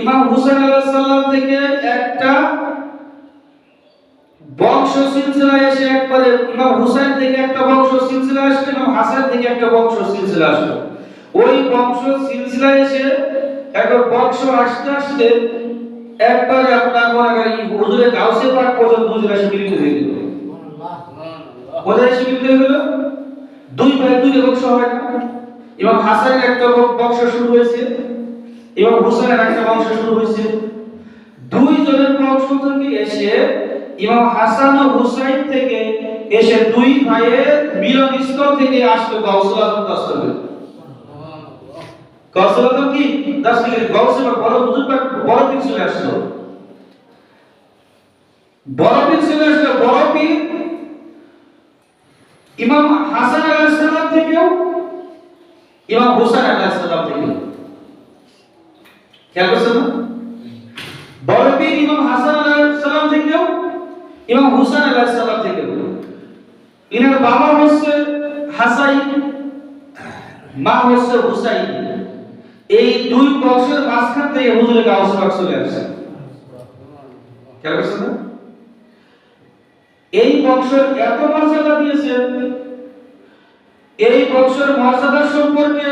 ইমাম হুসেন আলাইহিস সালাম থেকে একটা বংশ সিলসিলা এসে একবারে ইমাম হুসাইন থেকে একটা বংশ সিলসিলা আসলো ইমাম হাসান থেকে একটা বংশ সিলসিলা আসলো। ওই বংশ সিলসিলা এসে একটা বংশ আসতে আসতে একবারে আপনার মনে করেন হুজুরে গাউসে পাক পর্যন্ত হুজুর এসে মিলিত হয়ে গেল। কোথায় এসে মিলিত হয়ে গেল? দুই ভাই দুই বংশ হয় না। এবং হাসানের একটা বংশ শুরু হয়েছে। এবং হুসেনের একটা বংশ শুরু হয়েছে। দুই জনের বংশ এসে ইমাম হাসান ও হুসাইন থেকে এসে দুই ভাইয়ের মিলন স্থল থেকে আসলো গাউসুল আজম দস্তগীর গাউসুল আজম কি দস্তগীর গাউসুল বড় হুজুর বড় পীর চলে আসলো। বড় পীর চলে আসলো, বড় পীর ইমাম হাসান আলাইহিস সালাম থেকেও, ইমাম হুসাইন আলাইহিস সালাম থেকেও। খেয়াল করছেন হাসান আলাইহিস থেকেও, ইমাম হুসাইন আলাইহিস সালাম থেকেও, ইনার বাবা হচ্ছে হাসাই মা হচ্ছে হুসাইন। এই দুই বংশের মাঝখান থেকে হুজুরে গাউস পাক চলে আসছে। খেয়াল এই বংশের এত মর্যাদা দিয়েছেন, এই বংশের মর্যাদা সম্পর্কে